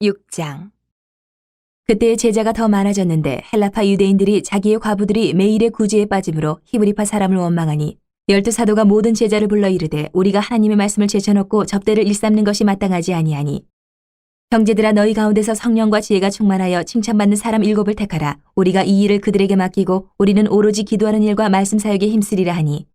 6장. 그때 제자가 더 많아졌는데 헬라파 유대인들이 자기의 과부들이 매일의 구제에 빠짐으로 히브리파 사람을 원망하니 열두 사도가 모든 제자를 불러 이르되 우리가 하나님의 말씀을 제쳐놓고 접대를 일삼는 것이 마땅하지 아니하니 형제들아 너희 가운데서 성령과 지혜가 충만하여 칭찬받는 사람 일곱을 택하라. 우리가 이 일을 그들에게 맡기고 우리는 오로지 기도하는 일과 말씀 사역에 힘쓰리라 하니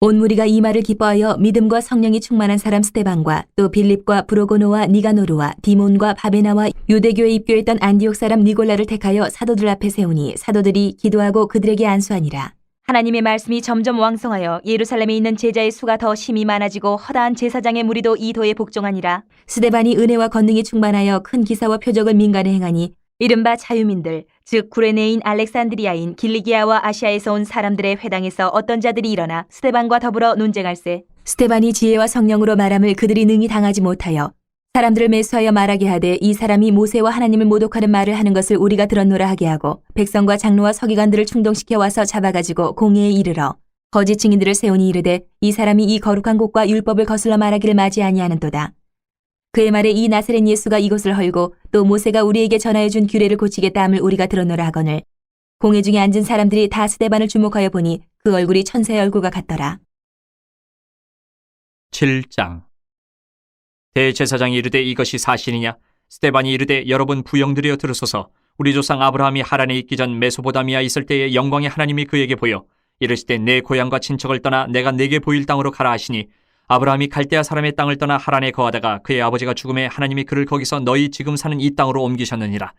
온 무리가 이 말을 기뻐하여 믿음과 성령이 충만한 사람 스테반과 또 빌립과 브로고노와 니가노르와 디몬과 바베나와 유대교에 입교했던 안디옥 사람 니골라를 택하여 사도들 앞에 세우니 사도들이 기도하고 그들에게 안수하니라. 하나님의 말씀이 점점 왕성하여 예루살렘에 있는 제자의 수가 더 심히 많아지고 허다한 제사장의 무리도 이 도에 복종하니라. 스데반이 은혜와 권능이 충만하여 큰 기사와 표적을 민간에 행하니 이른바 자유민들 즉 구레네인 알렉산드리아인 길리기아와 아시아에서 온 사람들의 회당에서 어떤 자들이 일어나 스테반과 더불어 논쟁할세. 스테반이 지혜와 성령으로 말함을 그들이 능히 당하지 못하여 사람들을 매수하여 말하게 하되 이 사람이 모세와 하나님을 모독하는 말을 하는 것을 우리가 들었노라 하게 하고 백성과 장로와 서기관들을 충동시켜 와서 잡아가지고 공회에 이르러 거짓 증인들을 세우니 이르되 이 사람이 이 거룩한 곳과 율법을 거슬러 말하기를 맞이 아니하는도다 그의 말에 이 나사렛 예수가 이곳을 헐고 또 모세가 우리에게 전하여 준 규례를 고치겠다 함을 우리가 들었노라 하거늘. 공회 중에 앉은 사람들이 다 스데반을 주목하여 보니 그 얼굴이 천사의 얼굴과 같더라. 7장. 대제사장이 이르되 이것이 사실이냐? 스테반이 이르되 여러분 부영들이여 들으소서. 우리 조상 아브라함이 하란에 있기 전 메소보다미아 있을 때에 영광의 하나님이 그에게 보여 이르시되 내 고향과 친척을 떠나 내가 내게 보일 땅으로 가라 하시니 아브라함이 갈대아 사람의 땅을 떠나 하란에 거하다가 그의 아버지가 죽음에 하나님이 그를 거기서 너희 지금 사는 이 땅으로 옮기셨느니라.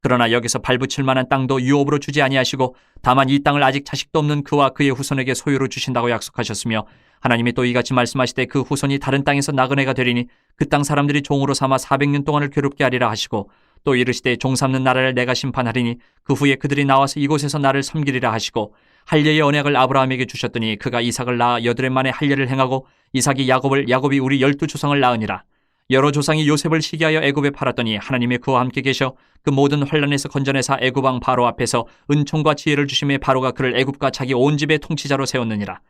그러나 여기서 발붙일 만한 땅도 유업으로 주지 아니하시고 다만 이 땅을 아직 자식도 없는 그와 그의 후손에게 소유로 주신다고 약속하셨으며 하나님이 또 이같이 말씀하시되 그 후손이 다른 땅에서 나그네가 되리니 그 땅 사람들이 종으로 삼아 400년 동안을 괴롭게 하리라 하시고 또 이르시되 종 삼는 나라를 내가 심판하리니 그 후에 그들이 나와서 이곳에서 나를 섬기리라 하시고 할례의 언약을 아브라함에게 주셨더니 그가 이삭을 낳아 여드렛 만에 할례를 행하고 이삭이 야곱을 야곱이 우리 열두 조상을 낳으니라. 여러 조상이 요셉을 시기하여 애굽에 팔았더니 하나님이 그와 함께 계셔 그 모든 환란에서 건져내사 애굽 왕 바로 앞에서 은총과 지혜를 주심에 바로가 그를 애굽과 자기 온 집의 통치자로 세웠느니라.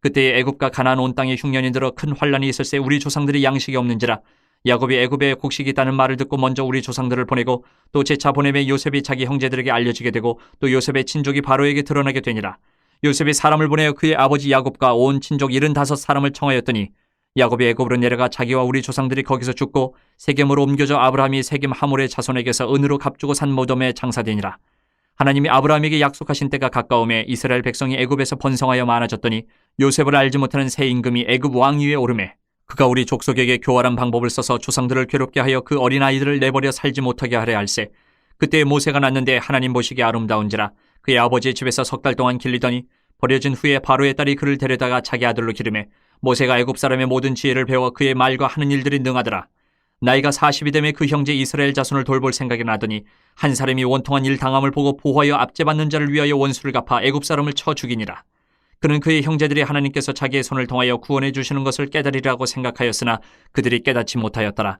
그때에 애굽과 가나안 온 땅에 흉년이 들어 큰 환란이 있을새 우리 조상들이 양식이 없는지라 야곱이 애굽에 곡식이 있다는 말을 듣고 먼저 우리 조상들을 보내고 또 제차 보내매 요셉이 자기 형제들에게 알려지게 되고 또 요셉의 친족이 바로에게 드러나게 되니라. 요셉이 사람을 보내어 그의 아버지 야곱과 온 친족 75사람을 청하였더니 야곱이 애굽으로 내려가 자기와 우리 조상들이 거기서 죽고 세겜으로 옮겨져 아브라함이 세겜 하몰의 자손에게서 은으로 값주고 산 모dom에 장사되니라. 하나님이 아브라함에게 약속하신 때가 가까움에 이스라엘 백성이 애굽에서 번성하여 많아졌더니 요셉을 알지 못하는 새 임금이 애굽 왕위에 오르매 그가 우리 족속에게 교활한 방법을 써서 조상들을 괴롭게 하여 그 어린 아이들을 내버려 살지 못하게 하려 할세 그때 모세가 났는데 하나님 보시기에 아름다운지라 그의 아버지의 집에서 석 달 동안 길리더니 버려진 후에 바로의 딸이 그를 데려다가 자기 아들로 기르매 모세가 애굽 사람의 모든 지혜를 배워 그의 말과 하는 일들이 능하더라 나이가 40이 되매 그 형제 이스라엘 자손을 돌볼 생각이 나더니 한 사람이 원통한 일 당함을 보고 보호하여 압제받는 자를 위하여 원수를 갚아 애굽 사람을 쳐 죽이니라. 그는 그의 형제들이 하나님께서 자기의 손을 통하여 구원해 주시는 것을 깨달으리라고 생각하였으나 그들이 깨닫지 못하였더라.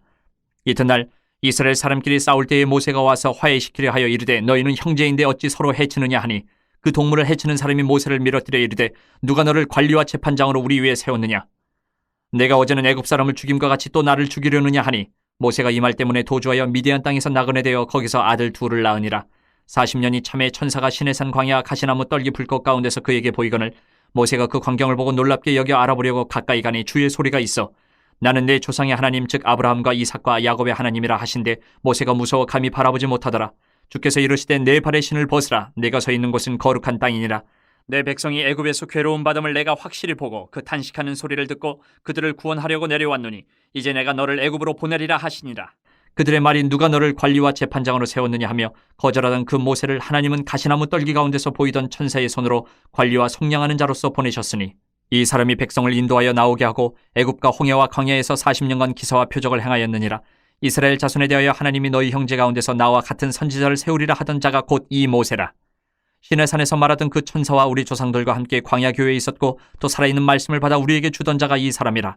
이튿날 이스라엘 사람끼리 싸울 때에 모세가 와서 화해시키려 하여 이르되 너희는 형제인데 어찌 서로 해치느냐 하니 그 동물을 해치는 사람이 모세를 밀어뜨려 이르되 누가 너를 관리와 재판장으로 우리 위에 세웠느냐 내가 어제는 애굽 사람을 죽임과 같이 또 나를 죽이려느냐 하니 모세가 이 말 때문에 도주하여 미디안 땅에서 나그네 되어 거기서 아들 둘을 낳으니라 40년이 참에 천사가 시내산 광야 가시나무 떨기 불꽃 가운데서 그에게 보이거늘 모세가 그 광경을 보고 놀랍게 여겨 알아보려고 가까이 가니 주의 소리가 있어 나는 내 조상의 하나님 즉 아브라함과 이삭과 야곱의 하나님이라 하신데 모세가 무서워 감히 바라보지 못하더라. 주께서 이르시되 내 발의 신을 벗으라. 내가 서 있는 곳은 거룩한 땅이니라. 내 백성이 애굽에서 괴로움 받음을 내가 확실히 보고 그 탄식하는 소리를 듣고 그들을 구원하려고 내려왔노니 이제 내가 너를 애굽으로 보내리라 하시니라. 그들의 말이 누가 너를 관리와 재판장으로 세웠느냐 하며 거절하던 그 모세를 하나님은 가시나무 떨기 가운데서 보이던 천사의 손으로 관리와 속량하는 자로서 보내셨으니 이 사람이 백성을 인도하여 나오게 하고 애굽과 홍해와 광야에서 40년간 기사와 표적을 행하였느니라. 이스라엘 자손에 대하여 하나님이 너희 형제 가운데서 나와 같은 선지자를 세우리라 하던 자가 곧 이 모세라. 신의 산에서 말하던 그 천사와 우리 조상들과 함께 광야 교회에 있었고 또 살아있는 말씀을 받아 우리에게 주던 자가 이 사람이라.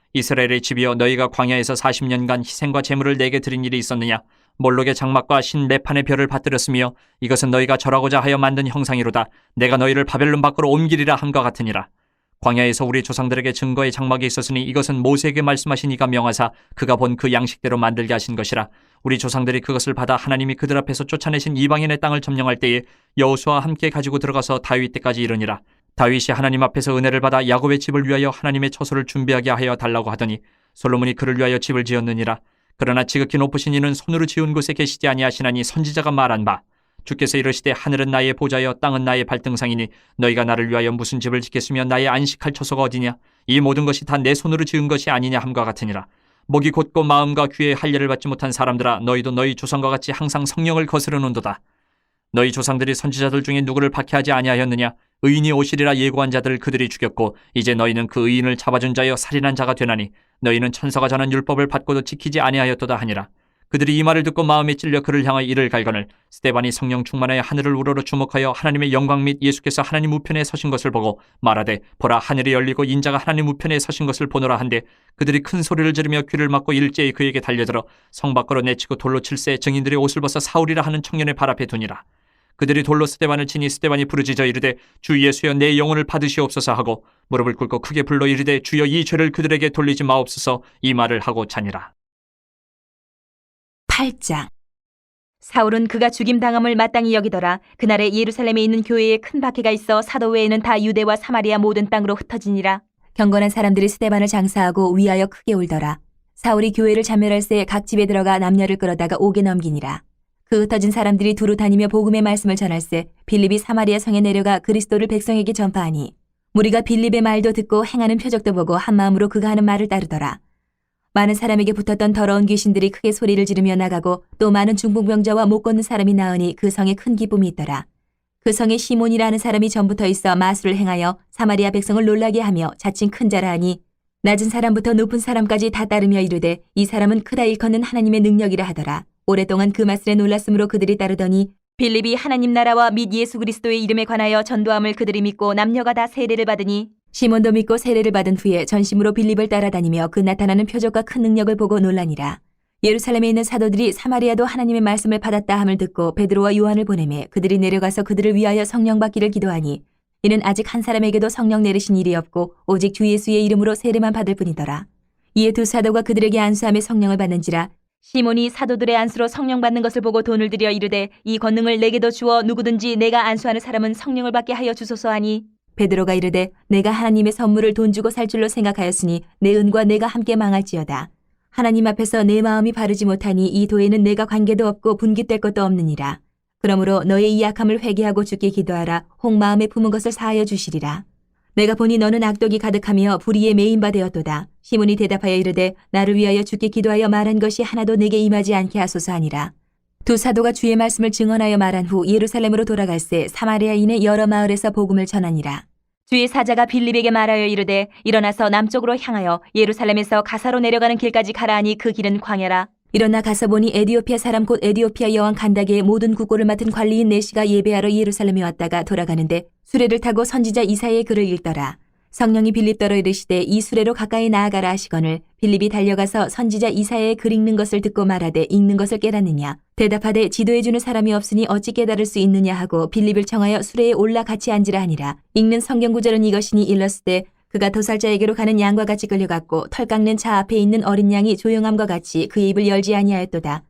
이스라엘의 집이여 너희가 광야에서 40년간 희생과 제물을 내게 드린 일이 있었느냐? 몰록의 장막과 신 네판의 별을 받들었으며 이것은 너희가 절하고자 하여 만든 형상이로다. 내가 너희를 바벨론 밖으로 옮기리라 함과 같으니라. 광야에서 우리 조상들에게 증거의 장막이 있었으니 이것은 모세에게 말씀하신 이가 명하사 그가 본 그 양식대로 만들게 하신 것이라. 우리 조상들이 그것을 받아 하나님이 그들 앞에서 쫓아내신 이방인의 땅을 점령할 때에 여호수아와 함께 가지고 들어가서 다윗 때까지 이르니라 다윗이 하나님 앞에서 은혜를 받아 야곱의 집을 위하여 하나님의 처소를 준비하게 하여 달라고 하더니 솔로몬이 그를 위하여 집을 지었느니라. 그러나 지극히 높으신 이는 손으로 지은 곳에 계시지 아니하시나니 선지자가 말한 바 주께서 이르시되 하늘은 나의 보좌여 땅은 나의 발등상이니 너희가 나를 위하여 무슨 집을 짓겠으며 나의 안식할 처소가 어디냐? 이 모든 것이 다 내 손으로 지은 것이 아니냐 함과 같으니라. 목이 곧고 마음과 귀에 할례를 받지 못한 사람들아 너희도 너희 조상과 같이 항상 성령을 거스르는도다. 너희 조상들이 선지자들 중에 누구를 박해하지 아니하였느냐 의인이 오시리라 예고한 자들을 그들이 죽였고 이제 너희는 그 의인을 잡아준 자여 살인한 자가 되나니 너희는 천사가 전한 율법을 받고도 지키지 아니하였도다 하니라. 그들이 이 말을 듣고 마음에 찔려 그를 향하여 이를 갈거늘 스테반이 성령 충만하여 하늘을 우러러 주목하여 하나님의 영광 및 예수께서 하나님 우편에 서신 것을 보고 말하되 보라 하늘이 열리고 인자가 하나님 우편에 서신 것을 보노라 한데 그들이 큰 소리를 지르며 귀를 막고 일제히 그에게 달려들어 성 밖으로 내치고 돌로 칠세 증인들의 옷을 벗어 사울이라 하는 청년의 발 앞에 두니라 그들이 돌로 스테반을 치니 스테반이 부르짖어 이르되 주 예수여 내 영혼을 받으시옵소서 하고 무릎을 꿇고 크게 불러 이르되 주여 이 죄를 그들에게 돌리지 마옵소서 이 말을 하고 자니라 8장 사울은 그가 죽임당함을 마땅히 여기더라. 그날에 예루살렘에 있는 교회에 큰 박해가 있어 사도 외에는 다 유대와 사마리아 모든 땅으로 흩어지니라. 경건한 사람들이 스테반을 장사하고 위하여 크게 울더라. 사울이 교회를 자멸할 새 각 집에 들어가 남녀를 끌어다가 옥에 넘기니라. 그 흩어진 사람들이 두루 다니며 복음의 말씀을 전할새 빌립이 사마리아 성에 내려가 그리스도를 백성에게 전파하니 무리가 빌립의 말도 듣고 행하는 표적도 보고 한 마음으로 그가 하는 말을 따르더라. 많은 사람에게 붙었던 더러운 귀신들이 크게 소리를 지르며 나가고 또 많은 중풍병자와 못 걷는 사람이 나으니 그 성에 큰 기쁨이 있더라. 그 성에 시몬이라는 사람이 전부터 있어 마술을 행하여 사마리아 백성을 놀라게 하며 자칭 큰 자라 하니 낮은 사람부터 높은 사람까지 다 따르며 이르되 이 사람은 크다 일컫는 하나님의 능력이라 하더라. 오랫동안 그 마술에 놀랐으므로 그들이 따르더니 빌립이 하나님 나라와 및 예수 그리스도의 이름에 관하여 전도함을 그들이 믿고 남녀가 다 세례를 받으니 시몬도 믿고 세례를 받은 후에 전심으로 빌립을 따라다니며 그 나타나는 표적과 큰 능력을 보고 놀라니라. 예루살렘에 있는 사도들이 사마리아도 하나님의 말씀을 받았다 함을 듣고 베드로와 요한을 보내매 그들이 내려가서 그들을 위하여 성령 받기를 기도하니 이는 아직 한 사람에게도 성령 내리신 일이 없고 오직 주 예수의 이름으로 세례만 받을 뿐이더라. 이에 두 사도가 그들에게 안수함에 성령을 받는지라 시몬이 사도들의 안수로 성령 받는 것을 보고 돈을 들여 이르되 이 권능을 내게도 주어 누구든지 내가 안수하는 사람은 성령을 받게 하여 주소서 하니 베드로가 이르되 내가 하나님의 선물을 돈 주고 살 줄로 생각하였으니 내 은과 내가 함께 망할지어다. 하나님 앞에서 내 마음이 바르지 못하니 이 도에는 내가 관계도 없고 분깃될 것도 없느니라. 그러므로 너의 이 약함을 회개하고 죽게 기도하라. 혹 마음에 품은 것을 사하여 주시리라. 내가 보니 너는 악독이 가득하며 불의에 메인 바 되었도다. 시몬이 대답하여 이르되 나를 위하여 죽게 기도하여 말한 것이 하나도 내게 임하지 않게 하소서 하니라. 두 사도가 주의 말씀을 증언하여 말한 후 예루살렘으로 돌아갈새 사마리아인의 여러 마을에서 복음을 전하니라. 주의 사자가 빌립에게 말하여 이르되 일어나서 남쪽으로 향하여 예루살렘에서 가사로 내려가는 길까지 가라 하니 그 길은 광야라. 일어나 가서 보니 에디오피아 사람 곧 에디오피아 여왕 간다게의 모든 국고를 맡은 관리인 네시가 예배하러 예루살렘에 왔다가 돌아가는데 수레를 타고 선지자 이사의 글을 읽더라. 성령이 빌립더러 이르시되 이 수레로 가까이 나아가라 하시거늘 빌립이 달려가서 선지자 이사의 글 읽는 것을 듣고 말하되 읽는 것을 깨닫느냐? 대답하되 지도해 주는 사람이 없으니 어찌 깨달을 수 있느냐? 하고 빌립을 청하여 수레에 올라 같이 앉으라 하니라. 읽는 성경 구절은 이것이니 일렀을 때 그가 도살자에게로 가는 양과 같이 끌려갔고 털 깎는 차 앞에 있는 어린 양이 조용함과 같이 그의 입을 열지 아니하였도다.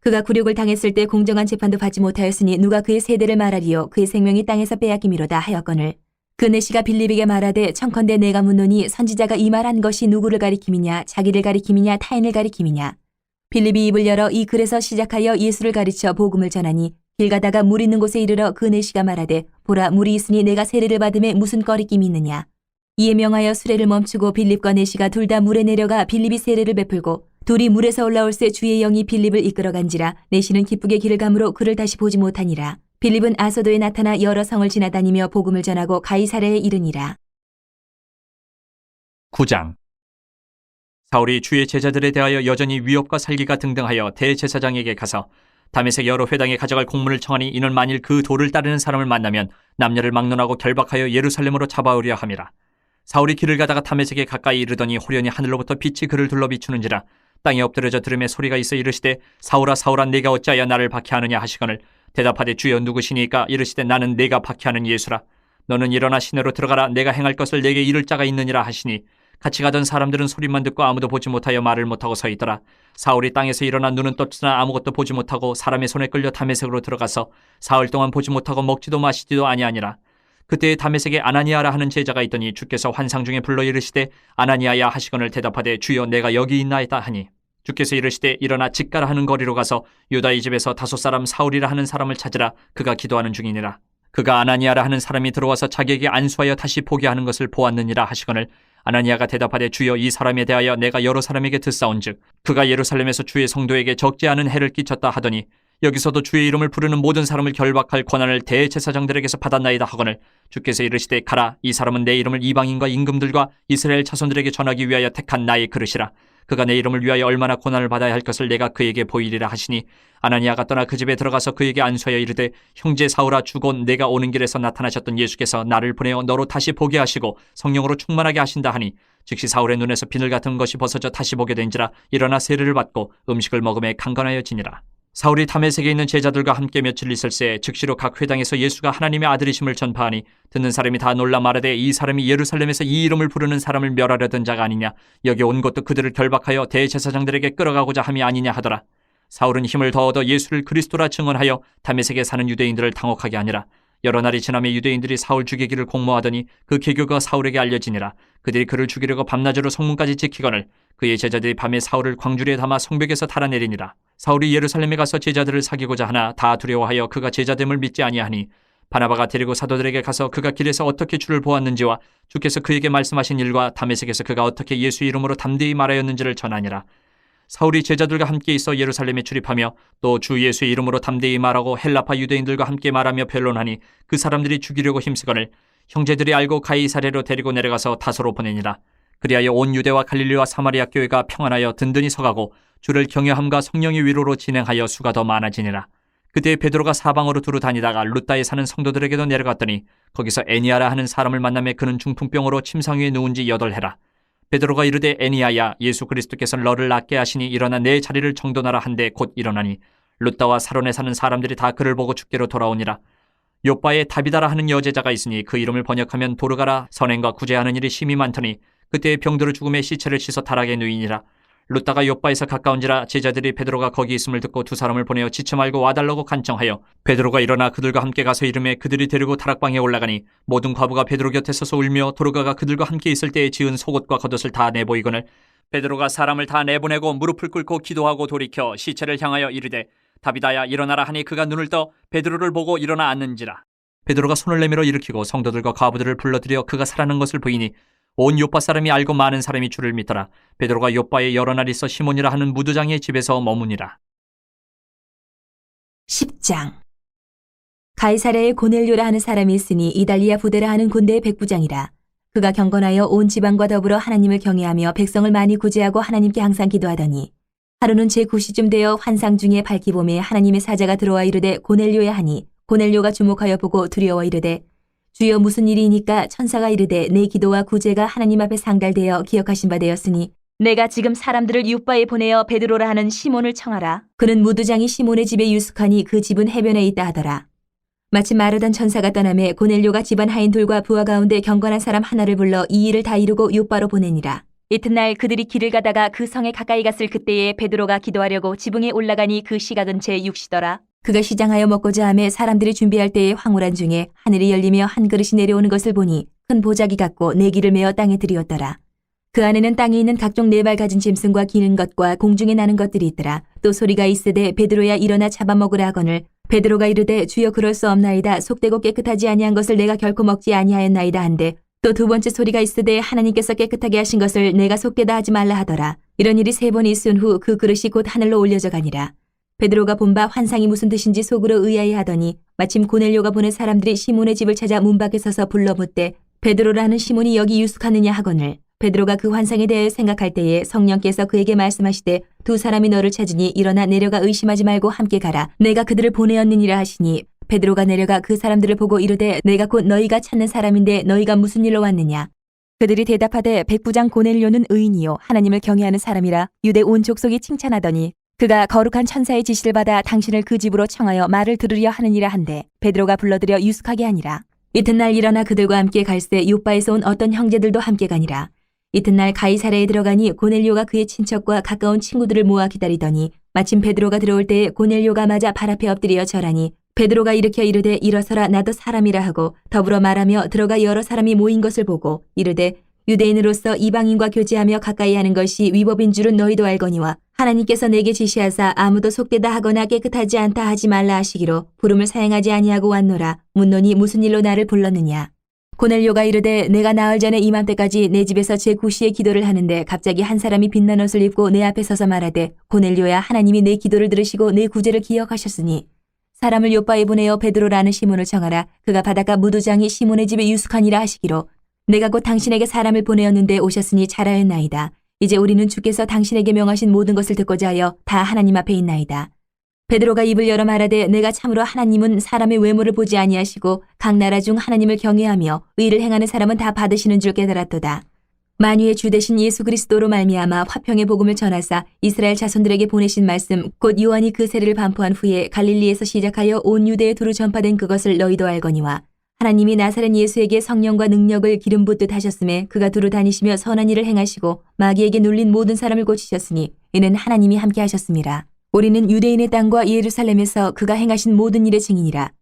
그가 굴욕을 당했을 때 공정한 재판도 받지 못하였으니 누가 그의 세대를 말하리요? 그의 생명이 땅에서 빼앗김이로다 하였거늘. 그 내시가 빌립에게 말하되 청컨대 내가 묻노니 선지자가 이 말한 것이 누구를 가리킴이냐? 자기를 가리킴이냐? 타인을 가리킴이냐? 빌립이 입을 열어 이 글에서 시작하여 예수를 가르쳐 복음을 전하니 길 가다가 물 있는 곳에 이르러 그 내시가 말하되 보라 물이 있으니 내가 세례를 받음에 무슨 꺼리낌이 있느냐 이에 명하여 수레를 멈추고 빌립과 내시가 둘 다 물에 내려가 빌립이 세례를 베풀고 둘이 물에서 올라올새 주의 영이 빌립을 이끌어간지라 내시는 기쁘게 길을 가므로 그를 다시 보지 못하니라 빌립은 아소도에 나타나 여러 성을 지나다니며 복음을 전하고 가이사랴에 이르니라. 9장 사울이 주의 제자들에 대하여 여전히 위협과 살기가 등등하여 대제사장에게 가서 다메섹 여러 회당에 가져갈 공문을 청하니 이는 만일 그 도를 따르는 사람을 만나면 남녀를 막론하고 결박하여 예루살렘으로 잡아오려 함이라. 사울이 길을 가다가 다메섹에 가까이 이르더니 호련히 하늘로부터 빛이 그를 둘러 비추는지라. 땅에 엎드려져 들음에 소리가 있어 이르시되 사울아 사울아 내가 어찌하여 나를 박해하느냐 하시거늘 대답하되 주여 누구시니까? 이르시되 나는 내가 박해하는 예수라 너는 일어나 시내로 들어가라. 내가 행할 것을 내게 이를 자가 있느니라 하시니. 같이 가던 사람들은 소리만 듣고 아무도 보지 못하여 말을 못하고 서 있더라. 사울이 땅에서 일어나 눈은 떴으나 아무것도 보지 못하고 사람의 손에 끌려 다메섹으로 들어가서 사흘 동안 보지 못하고 먹지도 마시지도 아니하니라 그때 다메섹에 아나니아라 하는 제자가 있더니 주께서 환상 중에 불러 이르시되 아나니아야 하시거늘 대답하되 주여 내가 여기 있나이다 하니. 주께서 이르시되 일어나 직가라 하는 거리로 가서 유다의 집에서 다섯 사람 사울이라 하는 사람을 찾으라. 그가 기도하는 중이니라. 그가 아나니아라 하는 사람이 들어와서 자기에게 안수하여 다시 보게 하는 것을 보았느니라 하시거늘 아나니아가 대답하되 주여 이 사람에 대하여 내가 여러 사람에게 듣사온즉 그가 예루살렘에서 주의 성도에게 적지 않은 해를 끼쳤다 하더니 여기서도 주의 이름을 부르는 모든 사람을 결박할 권한을 대제사장들에게서 받았나이다 하거늘 주께서 이르시되 가라 이 사람은 내 이름을 이방인과 임금들과 이스라엘 자손들에게 전하기 위하여 택한 나의 그릇이라. 그가 내 이름을 위하여 얼마나 고난을 받아야 할 것을 내가 그에게 보이리라 하시니 아나니아가 떠나 그 집에 들어가서 그에게 안수하여 이르되 형제 사울아 주곧 내가 오는 길에서 나타나셨던 예수께서 나를 보내어 너로 다시 보게 하시고 성령으로 충만하게 하신다 하니 즉시 사울의 눈에서 비늘 같은 것이 벗어져 다시 보게 된지라 일어나 세례를 받고 음식을 먹음에 강건하여 지니라 사울이 다메섹에 있는 제자들과 함께 며칠 있을새 즉시로 각 회당에서 예수가 하나님의 아들이심을 전파하니 듣는 사람이 다 놀라 말하되 이 사람이 예루살렘에서 이 이름을 부르는 사람을 멸하려던 자가 아니냐. 여기 온 것도 그들을 결박하여 대제사장들에게 끌어가고자 함이 아니냐 하더라. 사울은 힘을 더 얻어 예수를 그리스도라 증언하여 다메섹에 사는 유대인들을 당혹하게 하니라 여러 날이 지나며 유대인들이 사울 죽이기를 공모하더니 그 계교가 사울에게 알려지니라. 그들이 그를 죽이려고 밤낮으로 성문까지 지키거늘 그의 제자들이 밤에 사울을 광주리에 담아 성벽에서 달아내리니라. 사울이 예루살렘에 가서 제자들을 사귀고자 하나 다 두려워하여 그가 제자됨을 믿지 아니하니 바나바가 데리고 사도들에게 가서 그가 길에서 어떻게 주를 보았는지와 주께서 그에게 말씀하신 일과 다메섹에서 그가 어떻게 예수 이름으로 담대히 말하였는지를 전하니라 사울이 제자들과 함께 있어 예루살렘에 출입하며 또 주 예수의 이름으로 담대히 말하고 헬라파 유대인들과 함께 말하며 변론하니 그 사람들이 죽이려고 힘쓰거늘 형제들이 알고 가이사레로 데리고 내려가서 다소로 보내니라. 그리하여 온 유대와 갈릴리와 사마리아 교회가 평안하여 든든히 서가고 주를 경외함과 성령의 위로로 진행하여 수가 더 많아지니라. 그때 베드로가 사방으로 두루 다니다가 루따에 사는 성도들에게도 내려갔더니 거기서 애니아라 하는 사람을 만남에 그는 중풍병으로 침상 위에 누운 지 여덟 해라 베드로가 이르되 애니아야 예수 그리스도께서 너를 낫게 하시니 일어나 내 자리를 정돈하라 한데 곧 일어나니 루따와 사론에 사는 사람들이 다 그를 보고 죽게로 돌아오니라. 요바에 다비다라 하는 여제자가 있으니 그 이름을 번역하면 도르가라 선행과 구제하는 일이 심히 많더니 그때 병들어 죽음의 시체를 씻어 타락에 누이니라 루따가 요바에서 가까운지라 제자들이 베드로가 거기 있음을 듣고 두 사람을 보내어 지쳐 말고 와달라고 간청하여 베드로가 일어나 그들과 함께 가서 이름에 그들이 데리고 타락방에 올라가니 모든 과부가 베드로 곁에 서서 울며 도르가가 그들과 함께 있을 때에 지은 속옷과 겉옷을 다 내보이거늘 베드로가 사람을 다 내보내고 무릎을 꿇고 기도하고 돌이켜 시체를 향하여 이르되 다비다야 일어나라 하니 그가 눈을 떠 베드로를 보고 일어나 앉는지라. 베드로가 손을 내밀어 일으키고 성도들과 과부들을 불러들여 그가 살아난 것을 보이니 온 요파 사람이 알고 많은 사람이 주를 믿더라. 베드로가 요파에 여러 날 있어 시몬이라 하는 무두장의 집에서 머무니라. 10장 가이사랴에 고넬료라 하는 사람이 있으니 이달리아 부대라 하는 군대의 백부장이라. 그가 경건하여 온 지방과 더불어 하나님을 경외하며 백성을 많이 구제하고 하나님께 항상 기도하더니 하루는 제9시쯤 되어 환상 중에 밝기 봄에 하나님의 사자가 들어와 이르되 고넬료야 하니 고넬료가 주목하여 보고 두려워 이르되 주여 무슨 일이니까 천사가 이르되 내 기도와 구제가 하나님 앞에 상달되어 기억하신 바 되었으니 내가 지금 사람들을 육바에 보내어 베드로라 하는 시몬을 청하라. 그는 무두장이 시몬의 집에 유숙하니 그 집은 해변에 있다 하더라. 마침 마르던 천사가 떠남에 고넬료가 집안 하인들과 부하 가운데 경건한 사람 하나를 불러 이 일을 다 이루고 요바로 보내니라. 이튿날 그들이 길을 가다가 그 성에 가까이 갔을 그때에 베드로가 기도하려고 지붕에 올라가니 그 시각은 제 6시더라. 그가 시장하여 먹고자 하며 사람들이 준비할 때에 황홀한 중에 하늘이 열리며 한 그릇이 내려오는 것을 보니 큰 보자기 같고 내기를 메어 땅에 들이었더라. 그 안에는 땅에 있는 각종 네 발 가진 짐승과 기는 것과 공중에 나는 것들이 있더라. 또 소리가 있으되 베드로야 일어나 잡아먹으라 하거늘 베드로가 이르되 주여 그럴 수 없나이다. 속되고 깨끗하지 아니한 것을 내가 결코 먹지 아니하였나이다 한데 또 두 번째 소리가 있으되 하나님께서 깨끗하게 하신 것을 내가 속되다 하지 말라 하더라. 이런 일이 세 번 있은 후 그 그릇이 곧 하늘로 올려져 가니라. 베드로가 본 바 환상이 무슨 뜻인지 속으로 의아해 하더니 마침 고넬료가 보낸 사람들이 시몬의 집을 찾아 문 밖에 서서 불러 묻되 베드로라는 시몬이 여기 유숙하느냐 하거늘 베드로가 그 환상에 대해 생각할 때에 성령께서 그에게 말씀하시되 두 사람이 너를 찾으니 일어나 내려가 의심하지 말고 함께 가라. 내가 그들을 보내었느니라 하시니 베드로가 내려가 그 사람들을 보고 이르되 내가 곧 너희가 찾는 사람인데 너희가 무슨 일로 왔느냐. 그들이 대답하되 백부장 고넬료는 의인이요 하나님을 경외하는 사람이라 유대 온 족속이 칭찬하더니 그가 거룩한 천사의 지시를 받아 당신을 그 집으로 청하여 말을 들으려 하느니라 한데 베드로가 불러들여 유숙하게 하니라. 이튿날 일어나 그들과 함께 갈새 요바에서 온 어떤 형제들도 함께 가니라. 이튿날 가이사레에 들어가니 고넬료가 그의 친척과 가까운 친구들을 모아 기다리더니 마침 베드로가 들어올 때에 고넬료가 맞아 발 앞에 엎드려 절하니 베드로가 일으켜 이르되 일어서라 나도 사람이라 하고 더불어 말하며 들어가 여러 사람이 모인 것을 보고 이르되 유대인으로서 이방인과 교제하며 가까이 하는 것이 위법인 줄은 너희도 알거니와 하나님께서 내게 지시하사 아무도 속되다 하거나 깨끗하지 않다 하지 말라 하시기로 부름을 사행하지 아니하고 왔노라. 묻노니 무슨 일로 나를 불렀느냐? 고넬료가 이르되 내가 나흘 전에 이맘때까지 내 집에서 제 구시의 기도를 하는데 갑자기 한 사람이 빛난 옷을 입고 내 앞에 서서 말하되 고넬료야 하나님이 내 기도를 들으시고 내 구제를 기억하셨으니 사람을 요바에 보내어 베드로라는 시몬을 청하라. 그가 바닷가 무도장이 시몬의 집에 유숙하니라 하시기로 내가 곧 당신에게 사람을 보내었는데 오셨으니 잘하였나이다 이제 우리는 주께서 당신에게 명하신 모든 것을 듣고자 하여 다 하나님 앞에 있나이다 베드로가 입을 열어 말하되 내가 참으로 하나님은 사람의 외모를 보지 아니하시고 각 나라 중 하나님을 경외하며 의를 행하는 사람은 다 받으시는 줄 깨달았도다. 만유의 주 대신 예수 그리스도로 말미암아 화평의 복음을 전하사 이스라엘 자손들에게 보내신 말씀 곧 요한이 그 세례를 반포한 후에 갈릴리에서 시작하여 온 유대에 두루 전파된 그것을 너희도 알거니와 하나님이 나사렛 예수에게 성령과 능력을 기름 붓듯 하셨음에 그가 두루 다니시며 선한 일을 행하시고 마귀에게 눌린 모든 사람을 고치셨으니 이는 하나님이 함께 하셨습니다. 우리는 유대인의 땅과 예루살렘에서 그가 행하신 모든 일의 증인이라.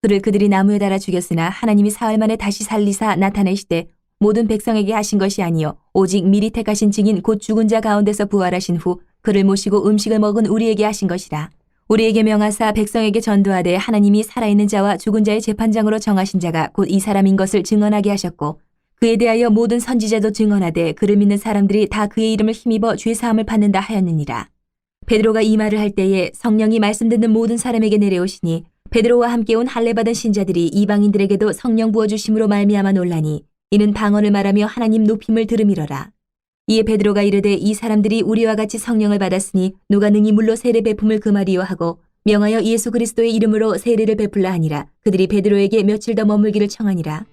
그를 그들이 나무에 달아 죽였으나 하나님이 사흘 만에 다시 살리사 나타내시되 모든 백성에게 하신 것이 아니요 오직 미리 택하신 증인 곧 죽은 자 가운데서 부활하신 후 그를 모시고 음식을 먹은 우리에게 하신 것이라. 우리에게 명하사 백성에게 전도하되 하나님이 살아있는 자와 죽은 자의 재판장으로 정하신 자가 곧 이 사람인 것을 증언하게 하셨고 그에 대하여 모든 선지자도 증언하되 그를 믿는 사람들이 다 그의 이름을 힘입어 죄 사함을 받는다 하였느니라. 베드로가 이 말을 할 때에 성령이 말씀 듣는 모든 사람에게 내려오시니 베드로와 함께 온 할례 받은 신자들이 이방인들에게도 성령 부어 주심으로 말미암아 놀라니 이는 방언을 말하며 하나님 높임을 들음이러라. 이에 베드로가 이르되 이 사람들이 우리와 같이 성령을 받았으니 누가 능히 물로 세례 베품을 금하리요 하고 명하여 예수 그리스도의 이름으로 세례를 베풀라 하니라. 그들이 베드로에게 며칠 더 머물기를 청하니라.